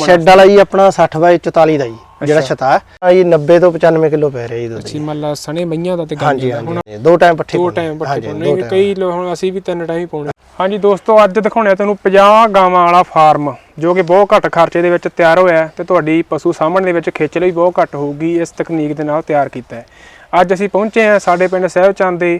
Shed ਵਾਲਾ ਜੀ ਆਪਣਾ 60 ਬਾਈ 44 ਦਾ ਜੀ ਜਿਹੜਾ ਛਤਾ। ਹੈ ਜੀ 90 ਤੋਂ 95 ਕਿਲੋ ਪੈ ਰਿਹਾ ਜੀ ਦੁੱਧ ਜੀ। ਮੱਲਾ ਸਣੇ ਮਈਆਂ ਦਾ ਤੇ ਹਾਂਜੀ ਹਾਂਜੀ ਦੋ ਟਾਈਮ ਪੱਠੇ ਦੋ। ਟਾਈਮ ਪੱਠੇ ਪਾਉਣੇ। ਕਈ ਹੁਣ ਅਸੀਂ ਵੀ ਤਿੰਨ ਟਾਈਮ ਹੀ ਪਾਉਣੇ। ਹਾਂਜੀ ਦੋਸਤੋ ਅੱਜ ਦਿਖਾਉਣੇ ਤੁਹਾਨੂੰ 50 ਗਾਵਾਂ ਵਾਲਾ ਫਾਰਮ ਜੋ ਕਿ ਬਹੁਤ ਘੱਟ ਖਰਚੇ ਦੇ ਵਿੱਚ ਤਿਆਰ ਹੋਇਆ ਤੇ ਤੁਹਾਡੀ ਪਸ਼ੂ ਸਾਂਭਣ ਦੇ ਵਿੱਚ ਖੇਚਲ ਵੀ ਬਹੁਤ ਘੱਟ ਹੋਊਗੀ ਇਸ ਤਕਨੀਕ ਦੇ ਨਾਲ ਤਿਆਰ ਕੀਤਾ ਹੈ। ਅੱਜ ਅਸੀਂ ਪਹੁੰਚੇ ਹਾਂ ਸਾਡੇ ਪਿੰਡ ਸਹਿਬਚੰਦ ਦੇ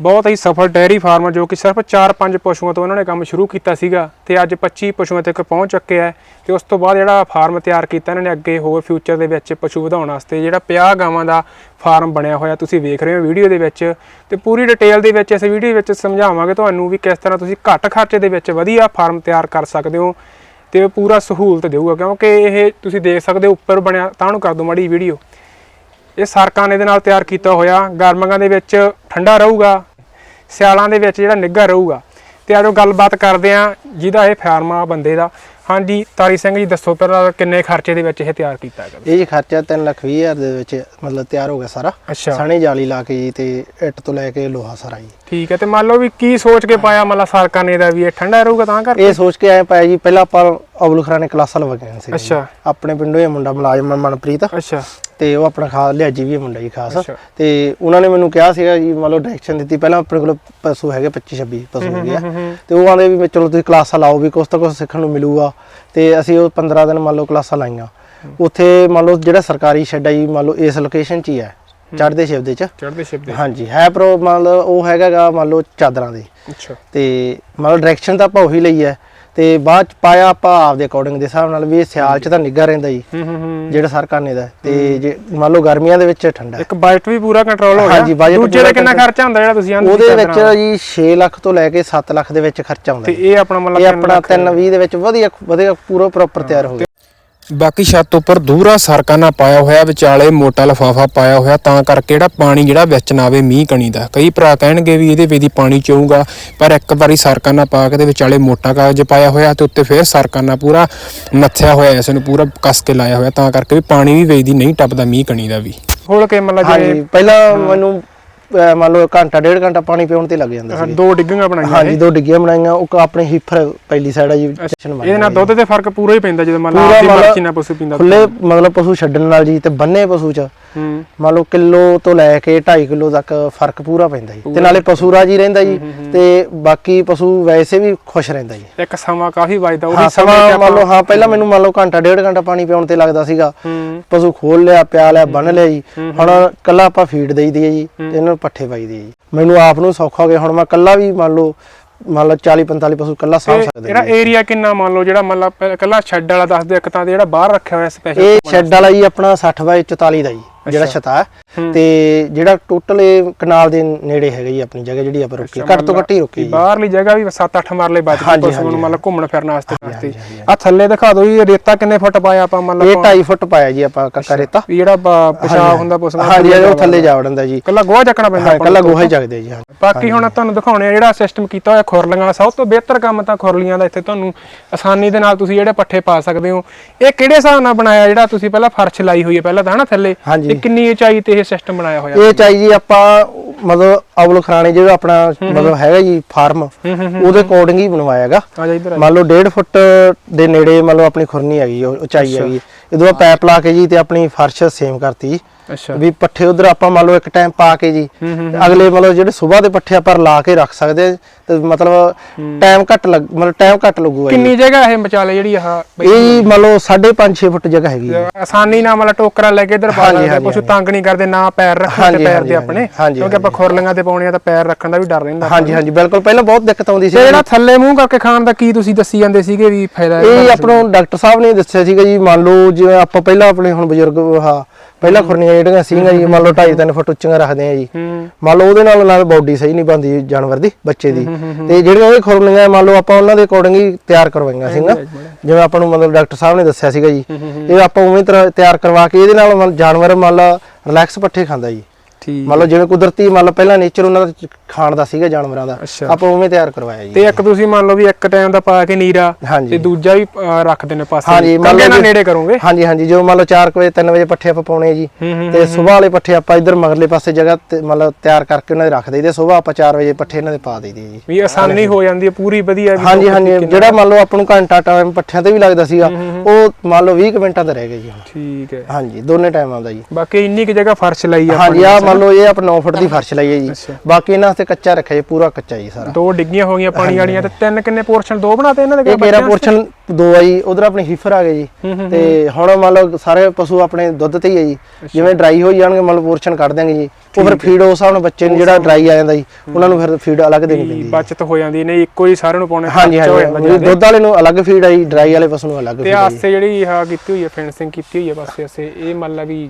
ਬਹੁਤ ਹੀ ਸਫਲ ਡੈਰੀ ਫਾਰਮ ਜੋ ਕਿ ਸਿਰਫ 4-5 ਪਸ਼ੂਆਂ ਤੋਂ ਉਹਨਾਂ ਨੇ ਕੰਮ ਸ਼ੁਰੂ ਕੀਤਾ ਸੀਗਾ ਤੇ ਅੱਜ 25 ਪਸ਼ੂਆਂ ਤੱਕ ਪਹੁੰਚ ਚੁੱਕੇ ਹੈ ਤੇ ਉਸ ਤੋਂ ਬਾਅਦ ਜਿਹੜਾ ਫਾਰਮ ਤਿਆਰ ਕੀਤਾ ਇਹਨਾਂ ਨੇ ਅੱਗੇ ਹੋਰ ਫਿਊਚਰ ਦੇ ਵਿੱਚ ਪਸ਼ੂ ਵਧਾਉਣ ਵਾਸਤੇ ਜਿਹੜਾ 50 ਗਾਵਾਂ ਦਾ ਫਾਰਮ ਬਣਿਆ ਹੋਇਆ ਤੁਸੀਂ ਵੇਖ ਰਹੇ ਹੋ ਵੀਡੀਓ ਦੇ ਵਿੱਚ ਤੇ ਪੂਰੀ ਡਿਟੇਲ ਦੇ ਵਿੱਚ ਇਸ ਵੀਡੀਓ ਵਿੱਚ ਸਮਝਾਵਾਂਗੇ ਤੁਹਾਨੂੰ ਵੀ ਕਿਸ ਤਰ੍ਹਾਂ ਤੁਸੀਂ ਘੱਟ ਖਰਚੇ ਦੇ ਵਿੱਚ ਵਧੀਆ ਫਾਰਮ ਤਿਆਰ ਕਰ ਸਕਦੇ ਹੋ ਤੇ ਪੂਰਾ ਸਹੂਲਤ ਦੇਊਗਾ ਕਿਉਂਕਿ ਇਹ ਤੁਸੀਂ ਦੇਖ ਸਕਦੇ ਹੋ ਉੱਪਰ ਬਣਿਆ ਤਾਂ ਨੂੰ ਕਰ ਦੋ ਮਾੜੀ ਵੀਡੀਓ ਇਹ ਸਰਕਾਂ ਨੇ ਇਹਦੇ ਨਾਲ ਤਿਆਰ ਕੀਤਾ ਹੋਇਆ। ਗਰਮੀਆਂ ਦੇ ਵਿੱਚ ਠੰਡਾ ਰਹੂਗਾ। ਸਿਆਲਾਂ ਦੇ ਵਿੱਚ ਜਿਹੜਾ ਨਿੱਘਾ ਰਹੂਗਾ। ਤੇ ਆਜੋ ਗੱਲਬਾਤ ਕਰਦੇ ਆ ਜਿਹਦਾ ਇਹ ਫਾਰਮ ਬੰਦੇ ਦਾ। ਹਾਂਜੀ ਤਾਰੀ ਸਿੰਘ ਜੀ ਦੱਸੋ ਪਹਿਲਾਂ ਕਿੰਨੇ ਖਰਚੇ ਦੇ ਵਿੱਚ ਇਹ ਤਿਆਰ ਕੀਤਾ ਹੈਗਾ ਇਹ ਜੀ ਖਰਚਾ 3 ਲੱਖ 20 ਹਜ਼ਾਰ ਦੇ ਵਿੱਚ ਮਤਲਬ ਤਿਆਰ ਹੋ ਗਿਆ ਸਾਰਾ। ਸਣੇ ਜਾਲੀ ਲਾ ਕੇ ਜੀ ਤੇ ਇੱਟ ਤੋਂ ਲੈ ਕੇ ਲੋਹਾ ਸਾਰਾ ਜੀ। ਠੀਕ ਹੈ ਤੇ ਮੰਨ ਲਓ ਵੀ ਕੀ ਸੋਚ ਕੇ ਪਾਇਆ ਮਤਲਬ ਸਰਕਾਂ ਨੇ ਇਹਦਾ ਵੀ ਇਹ ਠੰਡਾ ਰਹੂਗਾ ਤਾਂ ਕਰ ਇਹ ਸੋਚ ਕੇ ਆਏ ਪਾਇਆ ਜੀ ਪਹਿਲਾਂ ਆਪਾਂ ਅਬੁਲ ਖਰਾਨੇ ਕਲਾਸਾਂ ਲਵਾਈਆਂ ਸੀ ਅੱਛਾ। ਆਪਣੇ ਪਿੰਡੋਂ ਇਹ ਮੁੰਡਾ ਮੁਲਾਜ਼ਮ ਮਨਪ੍ਰੀਤ। ਅੱਛਾ। ਤੇ ਉਹ ਆਪਣਾ ਖਾਸ ਲਿਆਜੀ ਵੀ ਹੈ ਮੁੰਡਾ ਜੀ ਖਾਸ। ਤੇ ਉਹਨਾਂ ਨੇ ਮੈਨੂੰ ਕਿਹਾ ਸੀਗਾ ਜੀ ਮੰਨ ਲਓ ਡਾਇਰੈਕਸ਼ਨ ਦਿੱਤੀ ਪਹਿਲਾਂ ਆਪਣੇ ਕੋਲ ਪਸ਼ੂ ਹੈਗੇ 25 26 ਪਸ਼ੂ ਹੈਗੇ ਆ। ਤੇ ਉਹ ਆਂਦੇ ਵੀ ਚਲੋ ਤੁਸੀਂ ਕਲਾਸਾਂ ਲਾਓ ਵੀ ਕੁਛ ਤਾਂ ਕੁਛ ਸਿੱਖਣ ਨੂੰ ਮਿਲੂਗਾ। ਤੇ ਅਸੀਂ ਉਹ 15 ਦਿਨ ਮੰਨ ਲਓ ਕਲਾਸਾਂ ਲਾਈਆਂ। ਉੱਥੇ ਮੰਨ ਲਓ ਜਿਹੜਾ ਸਰਕਾਰੀ ਸ਼ੈੱਡ ਆ ਜੀ ਮੰਨ ਲਓ ਇਸ ਲੋਕੇਸ਼ਨ 'ਚ ਹੀ ਹੈ। ਚੜ੍ਹਦੇ ਸ਼ਿਵ ਦੇ 'ਚ। ਚੜਦੇ ਸ਼ਿਪ ਦੇ ਹਾਂਜੀ ਹੈ ਪਰ ਮੰਨ ਲਓ ਉਹ ਹੈਗਾਗਾ ਮੰਨ ਲਓ ਚਾਦਰਾਂ ਦੇ। ਅੱਛਾ। ਤੇ ਮੰਨ ਲਓ ਡਾਇਰੈਕਸ਼ਨ ਤਾਂ ਆਪਾਂ ਉਹੀ ਲਈ ਹੈ ਤੇ ਬਾਅਦ ਚ ਪਾਇਆ ਆਪਾਂ ਆਪਦੇ ਅਕੋਰਡਿੰਗ ਦੇ ਹਿਸਾਬ ਨਾਲ ਵੀ ਇਹ ਸਿਆਲ ਚ ਤਾਂ ਨਿੱਘਾ ਰਹਿੰਦਾ ਜੀ ਹੂੰ ਹੂੰ ਹੂੰ। ਜਿਹੜਾ ਸਰਕਾਨੇ ਦਾ। ਤੇ ਜੇ ਮੰਨ ਲਓ ਗਰਮੀਆਂ ਦੇ ਵਿੱਚ ਠੰਡਾ ਇੱਕ ਬਜਟ ਵੀ ਪੂਰਾ ਕੰਟਰੋਲ ਹੋ ਗਿਆ। ਹਾਂਜੀ, budget ਦੂਜੇ ਦਾ ਪੂਰਾ ਕਿੰਨਾ ਖਰਚਾ ਹੁੰਦਾ ਜਿਹੜਾ ਤੁਸੀਂ ਆਂਦੇ ਉਹਦੇ ਵਿੱਚ ਜੀ 6 ਲੱਖ ਤੋਂ ਲੈ ਕੇ 7 ਲੱਖ ਦੇ ਵਿੱਚ ਖਰਚਾ ਆਉਂਦਾ ਤੇ ਜੀ। ਇਹ ਆਪਣਾ ਮਤਲਬ ਇਹ ਤਿੰਨ ਆਪਣਾ ਲੱਖ 320 ਦੇ ਵਿੱਚ ਵਧੀਆ ਵਧੀਆ ਪੂਰਾ ਪ੍ਰੋਪਰ ਤਿਆਰ ਹੋ ਗਿਆ। ਬਾਕੀ ਛੱਤ ਉੱਪਰ ਦੂਰਾ ਸਰਕਾਨਾ ਪਾਇਆ ਹੋਇਆ ਵਿਚਾਲੇ ਮੋਟਾ ਲਫਾਫਾ ਪਾਇਆ ਹੋਇਆ ਤਾਂ ਕਰਕੇ ਜਿਹੜਾ ਪਾਣੀ ਜਿਹੜਾ ਵਿੱਚ ਨਾ ਆਵੇ ਮੀਂਹ ਕਣੀ ਦਾ। ਕਈ ਭਰਾ ਕਹਿਣਗੇ ਵੀ ਇਹਦੇ ਵੇਦੀ ਪਾਣੀ ਚੋਊਗਾ ਪਰ ਇੱਕ ਵਾਰੀ ਸਰਕਾਨਾ ਪਾ ਕੇ ਦੇ ਵਿਚਾਲੇ ਮੋਟਾ ਕਾਗਜ਼ ਪਾਇਆ ਹੋਇਆ ਤੇ ਉੱਤੇ ਫੇਰ ਸਰਕਾਨਾ ਪੂਰਾ ਨੱਥਿਆ ਹੋਇਆ ਇਸ ਨੂੰ ਪੂਰਾ ਕੱਸ ਕੇ ਲਾਇਆ ਹੋਇਆ ਤਾਂ ਕਰਕੇ ਵੀ ਪਾਣੀ ਵੀ ਵੇਦੀ ਨਹੀਂ ਟੱਪਦਾ ਮੀਂਹ ਕਣੀ ਦਾ ਵੀ। ਖੋਲ ਕੇ ਮਤਲਬ ਹਾਂਜੀ ਪਹਿਲਾਂ ਮੈਨੂੰ ਅਹ, ਮੰਨ ਲਓ ਘੰਟਾ ਡੇਢ ਘੰਟਾ ਪਾਣੀ ਪਿਉਣ ਤੇ ਲੱਗ ਜਾਂਦਾ ਸੀ ਦੋ ਡਿੱਗੀਆਂ ਬਣਾਈਆਂ ਹਾਂਜੀ ਦੋ ਡਿੱਗੀਆਂ ਬਣਾਈਆਂ ਉਹ ਆਪਣੇ ਹਿਫਰ ਪਹਿਲੀ ਸਾਈਡ ਆ ਜੀ ਸਟੇਸ਼ਨ ਬਣ ਇਹਦੇ ਨਾਲ ਦੁੱਧ ਤੇ ਫ਼ਰਕ ਪੂਰਾ ਹੀ ਪੈਂਦਾ ਜਦੋਂ ਮੰਨ ਲਾ ਪੂਰਾ ਮਤਲਬ ਮਰਜ਼ੀ ਨਾਲ ਪਸ਼ੂ ਪੀਂਦਾ ਖੁੱਲੇ ਮਤਲਬ ਪਸ਼ੂ ਛੱਡਣ ਨਾਲ ਜੀ ਤੇ ਬੰਨੇ ਪਸ਼ੂ ਚ। ਮੰਨ ਲਓ ਕਿਲੋ ਤੋਂ ਲੈ ਕੇ 2.5 ਕਿਲੋ ਤੱਕ ਫ਼ਰਕ ਪੂਰਾ ਪੈਂਦਾ ਜੀ। ਤੇ ਨਾਲੇ ਪਸ਼ੂ ਰਾਜੀ ਰਹਿੰਦਾ ਜੀ। ਤੇ ਬਾਕੀ ਪਸ਼ੂ ਵੈਸੇ ਵੀ ਖੁਸ਼ ਰਹਿੰਦਾ ਜੀ। ਇੱਕ ਸਮਾਂ ਕਾਫੀ ਵੱਜਦਾ ਹਾਂ ਉਹਦੀ ਸਮੇਂ ਮੰਨ ਲਓ ਹਾਂ ਪਹਿਲਾਂ ਮੈਨੂੰ ਮੰਨ ਲਓ ਘੰਟਾ ਡੇਢ ਘੰਟਾ ਪਾਣੀ ਪਿਉਣ ਤੇ ਲੱਗਦਾ ਸੀਗਾ। ਪਸ਼ੂ ਖੋਲ ਲਿਆ ਪਿਆ ਲਿਆ ਬੰਨ ਲਿਆ ਜੀ। ਹੁਣ ਕੱਲਾ ਆਪਾਂ ਫੀਡ ਦੇਈਦੀ ਹੈ ਜੀ ਤੇ ਇਹਨਾਂ ਨੂੰ ਪੱਠੇ ਪਾਈਦੇ ਆ ਜੀ। ਮੈਨੂੰ ਆਪ ਨੂੰ ਸੌਖਾ ਹੋ ਗਿਆ। ਹੁਣ ਮੈਂ ਕੱਲਾ ਵੀ ਮੰਨ ਲਓ ਮੰਨ ਲਓ 40 45 ਪਸ਼ੂ ਕੱਲਾ ਸਾਂਭ ਸਕਦਾ ਇਹਦਾ ਏਰੀਆ ਕਿੰਨਾ ਮੰਨ ਲਓ ਜਿਹੜਾ ਮੰਨ ਲਾ ਪਹਿਲਾਂ ਕੱਲਾ ਸ਼ੈੱਡ ਵਾਲਾ ਦੱਸ ਦਿਓ ਇੱਕ ਤਾਂ ਤੇ ਜਿਹੜਾ ਬਾਹਰ ਰੱਖਿਆ ਹੋਇਆ ਸਪੈਸ਼ਲ ਇਹ ਸ਼ੈੱਡ ਵਾਲਾ ਜੀ ਆਪਣਾ 60 ਬਾਈ 44 ਦਾ ਜੀ। ਜਿਹੜਾ ਛਤਾ ਹੈ। ਤੇ ਜਿਹੜਾ ਟੋਟਲ ਇਹ ਕਨਾਲ ਦੇ ਨੇੜੇ ਹੈਗਾ ਜੀ ਆਪਣੀ ਜਗ੍ਹਾ ਜਿਹੜੀ ਆਪਾਂ ਰੁਕੀ ਘੱਟ ਤੋਂ ਘੱਟ ਹੀ ਰੁਕੀ ਜੀ ਬਾਹਰਲੀ ਜਗ੍ਹਾ ਵੀ 7-8 ਮਰਲੇ ਬਚ ਗਈ ਪਸ਼ੂ ਨੂੰ ਲਾ ਘੁੰਮਣ ਫਿਰਨ ਵਾਸਤੇ ਹਾਂਜੀ, ਆ ਥੱਲੇ ਦਿਖਾ ਦਿਓ ਜੀ ਰੇਤਾ ਕਿੰਨੇ ਫੁੱਟ ਪਾਇਆ ਆਪਾਂ ਮੰਨ ਇਹ ਲਾ 2.5 ਫੁੱਟ ਪਾਇਆ ਜੀ ਆਪਾਂ ਕੱਕਾ ਰੇਤਾ। ਵੀ ਜਿਹੜਾ ਪਿਸ਼ਾਬ ਹੁੰਦਾ ਪਸ਼ੂ ਦਾ ਹਾਂਜੀ ਉਹ ਥੱਲੇ ਜਾ ਵੜਦਾ ਜੀ। ਕੱਲਾ ਗੋਹਾ ਚੱਕਣਾ ਪੈਂਦਾ ਹਾਂ ਕੱਲਾ। ਗੋਹਾ ਹੀ ਜਗਦੇ ਜੀ ਹਾਂ। ਬਾਕੀ ਹੁਣ ਤੁਹਾਨੂੰ ਦਿਖਾਉਣੇ ਆ ਜਿਹੜਾ ਸਿਸਟਮ ਕੀਤਾ ਹੋਇਆ ਖੁਰਲੀਆਂ ਦਾ ਸਭ ਤੋਂ ਬਿਹਤਰ ਕੰਮ ਤਾਂ ਖੁਰਲੀਆਂ ਦਾ ਇੱਥੇ ਤੁਹਾਨੂੰ ਆਸਾਨੀ ਦੇ ਨਾਲ ਤੁਸੀਂ ਜਿਹੜੇ ਪੱਠੇ ਪਾ ਸਕਦੇ ਹੋ। ਇਹ ਕਿਹੜੇ ਹਿਸਾਬ ਨਾਲ ਬਣਾਇਆ ਜਿਹੜਾ ਤੁਸੀਂ ਪਹਿਲਾਂ ਫਰਸ਼ ਲਾਈ ਹੋਈ ਹੈ ਪਹਿਲਾਂ ਤਾਂ ਹਨਾ ਥੱਲੇ। ਇਹ ਕਿੰਨੀ ਉਚਾਈ ਤੇ ਇਹ ਸਿਸਟਮ ਬਣਾਇਆ ਹੋਇਆ? ਇਹ ਚਾਈ ਜੀ ਆਪਾਂ ਮਤਲਬ ਅਵਲ ਖਰਾਣੇ ਜਿਹੜਾ ਆਪਣਾ ਮਤਲਬ ਹੈਗਾ ਜੀ ਫਾਰਮ ਉਹਦੇ ਅਕੋਰਡਿੰਗ ਹੀ ਬਣਵਾਇਆ ਹੈਗਾ। ਆ ਜਾ ਇੱਧਰ ਮੰਨ ਲਓ 1.5 ਫੁੱਟ ਦੇ ਨੇੜੇ ਮੰਨ ਲਓ ਆਪਣੀ ਖੁਰਨੀ ਹੈਗੀ ਉਹ ਉਚਾਈ ਹੈਗੀ। ਜਦੋਂ ਪੈਪ ਲਾ ਕੇ ਜੀ ਤੇ ਆਪਣੀ ਫਰਸ਼ ਸੇਮ ਕਰਤੀ ਜੀ। ਅੱਛਾ। ਵੀ ਪੱਠੇ ਉਧਰ ਆਪਾਂ ਮੰਨ ਲਓ ਇੱਕ ਟਾਈਮ ਪਾ ਕੇ ਜੀ ਅਗਲੇ ਮਤਲਬ ਜਿਹੜੇ ਸਵੇਰ ਦੇ ਪੱਠੇ ਆਪਾਂ ਲਾ ਕੇ ਰੱਖ ਸਕਦੇ ਤੇ ਮਤਲਬ ਟਾਈਮ ਘੱਟ ਲੱਗ ਮਤਲਬ ਟਾਈਮ ਘੱਟ ਲੱਗੂਗਾ ਕਿੰਨੀ ਜਗ੍ਹਾ ਇਹ ਵਿਚਾਲੇ ਜਿਹੜੀ ਆਹ ਇਹ ਮੰਨ ਲਓ 5.5 6 ਫੁੱਟ ਜਗ੍ਹਾ ਹੈਗੀ ਆਸਾਨੀ ਨਾਲ ਮਤਲਬ ਟੋਕਰਾ ਲੈ ਕੇ ਇੱਧਰ ਪਾ ਹਾਂਜੀ, ਕੁਛ ਤੰਗ ਨਹੀਂ ਕਰਦੇ ਨਾ ਪੈਰ ਰੱਖਣ ਤੇ ਪੈਰ ਦੇ ਆਪਣੇ ਕਿਉਂਕਿ ਆਪਾਂ ਖੁਰਲੀਆਂ ਤੇ ਪਾਉਣੇ ਆ ਤਾਂ ਪੈਰ ਰੱਖਣ ਦਾ ਵੀ ਡਰ ਰਹਿੰਦਾ ਹਾਂਜੀ ਹਾਂਜੀ ਬਿਲਕੁਲ। ਪਹਿਲਾਂ ਬਹੁਤ ਦਿੱਕਤ ਆਉਂਦੀ ਸੀ ਜਿਹੜਾ ਥੱਲੇ ਮੂੰਹ ਕਰਕੇ ਖਾਣ ਦਾ ਕੀ ਤੁਸੀਂ ਦੱਸੀ ਜਾਂਦੇ ਸੀਗੇ ਵੀ ਫਾਇਦਾ? ਇਹ ਆਪਣਾ ਡਾਕਟਰ ਸਾਹਿਬ ਨੇ ਦੱਸਿਆ ਸੀਗਾ ਜੀ ਮੰਨ ਲਓ ਜਿਵੇਂ ਆਪਾਂ ਪਹਿਲਾਂ ਆਪਣੇ ਹੁਣ ਬਜ਼ੁਰਗ ਹਾਂ ਪਹਿਲਾਂ ਖੁਰਨੀਆਂ ਜਿਹੜੀਆਂ ਸੀਗੀਆਂ ਜੀ ਮੰਨ ਲਓ 2.5 3 ਫੁੱਟ ਉੱਚੀਆਂ ਰੱਖਦੇ ਆ ਜੀ। ਮੰਨ ਲਓ ਉਹਦੇ ਨਾਲ ਨਾਲ ਬਾਡੀ ਸਹੀ ਨਹੀਂ ਬਣਦੀ ਜਾਨਵਰ ਦੀ ਬੱਚੇ ਦੀ। ਤੇ ਜਿਹੜੀਆਂ ਉਹ ਖੁਰਨੀਆਂ ਮੰਨ ਲਓ ਆਪਾਂ ਉਹਨਾਂ ਦੇ ਅਕੋਰਡਿੰਗ ਹੀ ਤਿਆਰ ਕਰਵਾਈਆਂ ਸੀਗੀਆਂ। ਜਿਵੇਂ ਆਪਾਂ ਨੂੰ ਮਤਲਬ ਡਾਕਟਰ ਸਾਹਿਬ ਨੇ ਦੱਸਿਆ ਸੀਗਾ ਜੀ ਇਹ ਆਪਾਂ ਉਵੇਂ ਤਰ੍ਹਾਂ ਤਿਆਰ ਕਰਵਾ ਕੇ ਇਹਦੇ ਨਾਲ ਜਾਨਵਰ ਮੰਨ ਲਾ ਰਿਲੈਕਸ ਪੱਠੇ ਖਾਂਦਾ ਜੀ। ਮੰਨ ਲਓ ਜਿਵੇਂ ਕੁਦਰਤੀ ਮੰਨ ਲਓ ਪਹਿਲਾਂ ਨੇਚਰ ਉਹਨਾਂ ਦਾ ਖਾਣ ਦਾ ਸੀਗਾ ਜਾਨਵਰਾਂ ਦਾ ਆਪਾਂ ਉਵੇਂ ਤਿਆਰ ਕਰਵਾਇਆ ਜੀ। ਤੇ ਇੱਕ ਤੁਸੀਂ ਮੰਨ ਲਓ ਵੀ ਇੱਕ ਟਾਈਮ ਦਾ ਪਾ ਕੇ ਨੀਰਾ ਤੇ ਦੂਜਾ ਵੀ ਰੱਖਦੇ ਨੇ ਪਾਸੇ ਹਾਂਜੀ, ਮੰਨ ਲਓ ਨੇੜੇ ਕਰੋਗੇ? ਹਾਂਜੀ ਹਾਂਜੀ ਜੋ ਮੰਨ ਲਓ 4 ਵਜੇ 3 ਵਜੇ ਪੱਠੇ ਆਪਾਂ ਪਾਉਣੇ ਆ ਜੀ। ਤੇ ਸਵੇਰ ਵਾਲੇ ਪੱਠੇ ਆਪਾਂ ਇੱਧਰ ਮਗਰਲੇ ਪਾਸੇ ਜਗ੍ਹਾ ਤੇ ਮੰਨ ਲਓ ਤਿਆਰ ਕਰਕੇ ਉਹਨਾਂ ਦੇ ਰੱਖ ਦਈਦੇ ਸਵੇਰ ਆਪਾਂ 4 ਵਜੇ ਪੱਠੇ ਇਹਨਾਂ ਦੇ ਪਾ ਦਈਦੇ ਜੀ। ਵੀ ਆਸਾਨੀ ਹੋ ਜਾਂਦੀ ਹੈ ਪੂਰੀ ਵਧੀਆ ਵੀ ਹਾਂਜੀ ਹਾਂਜੀ। ਜਿਹੜਾ ਮੰਨ ਲਓ ਆਪਾਂ ਨੂੰ ਘੰਟਾ ਟਾਈਮ ਪੱਠਿਆਂ ਤੇ ਵੀ ਲੱਗਦਾ ਸੀਗਾ ਉਹ ਮੰਨ ਲਓ 20 ਕੁ ਮਿੰਟਾਂ ਦਾ ਰਹਿ ਗਿਆ ਜੀ ਠੀਕ ਹੈ। ਹਾਂਜੀ ਦੋਨੇ ਟਾਈਮਾਂ ਦਾ ਜੀ। ਬਾਕੀ ਇੰਨੀ ਕਿ ਜਗ੍ਹਾ ਫਰਸ਼ ਲਈ ਆ ਹਾਂਜੀ ਆ ਮੰਨ ਲਓ ਇਹ ਆਪਾਂ 9 ਫੁੱਟ ਦੀ ਫਰਸ਼ ਲਈ ਹੈ ਜੀ। ਬਾਕੀ ਇਹਨਾਂ ਵਾਸਤੇ ਕੱਚਾ ਰੱਖਿਆ ਜੀ ਪੂਰਾ ਕੱਚਾ ਜੀ ਸਾਰਾ। ਦੋ ਡਿੱਗੀਆਂ ਹੋ ਗਈਆਂ ਪਾਣੀ ਵਾਲੀਆਂ ਤੇ ਤਿੰਨ ਕਿੰਨੇ ਪੋਰਸ਼ਨ ਦੋ ਬਣਾਤੇ ਇਹਨਾਂ ਦੇ ਇਹ ਮੇਰਾ ਪੋਰਸ਼ਨ ਦੋ ਆ ਜੀ ਉਧਰ ਆਪਣੇ ਹੀਫਰ ਆ ਗਏ ਜੀ। ਤੇ ਹੁਣ ਮੰਨ ਲਓ ਸਾਰੇ ਪਸ਼ੂ ਆਪਣੇ ਦੁੱਧ ਤੇ ਹੀ ਹੈ ਜੀ। ਜਿਵੇਂ ਡਰਾਈ ਹੋ ਜਾਣਗੇ ਮੰਨ ਲਓ ਪੋਰਸ਼ਨ ਕੱਢ ਦਿਆਂਗੇ ਜੀ। ਉਹ ਫਿਰ ਫੀਡ ਉਸ ਹਿਸਾਬ ਨਾਲ ਬੱਚੇ ਨੂੰ ਜਿਹੜਾ ਡਰਾਈ ਆ ਜਾਂਦਾ ਜੀ ਉਹਨਾਂ ਨੂੰ ਫਿਰ ਫੀਡ ਅਲੱਗ ਦੇਣੀ ਪੈਂਦੀ ਹੈ। ਬਚਤ ਹੋ ਜਾਂਦੀ ਨਹੀਂ ਇੱਕੋ ਹੀ ਸਾਰਿਆਂ ਨੂੰ ਪਾਉਣੇ ਹਾਂਜੀ ਹਾਂਜੀ ਦੁੱਧ ਵਾਲੇ ਨੂੰ ਅਲੱਗ ਫੀਡ ਆ ਜੀ ਡਰਾਈ ਵਾਲੇ ਪਸ਼ੂ ਨੂੰ ਅਲੱਗ ਤੇ ਫੀਡ ਜੀ। ਆਸੇ ਜਿਹੜੀ ਆ ਕੀਤੀ ਹੋਈ ਹੈ ਫੈਂਸਿੰਗ ਕੀਤੀ ਹੋਈ ਹੈ ਪਾਸੇ ਆਸੇ ਇਹ ਮੰਨ ਲਾ ਵੀ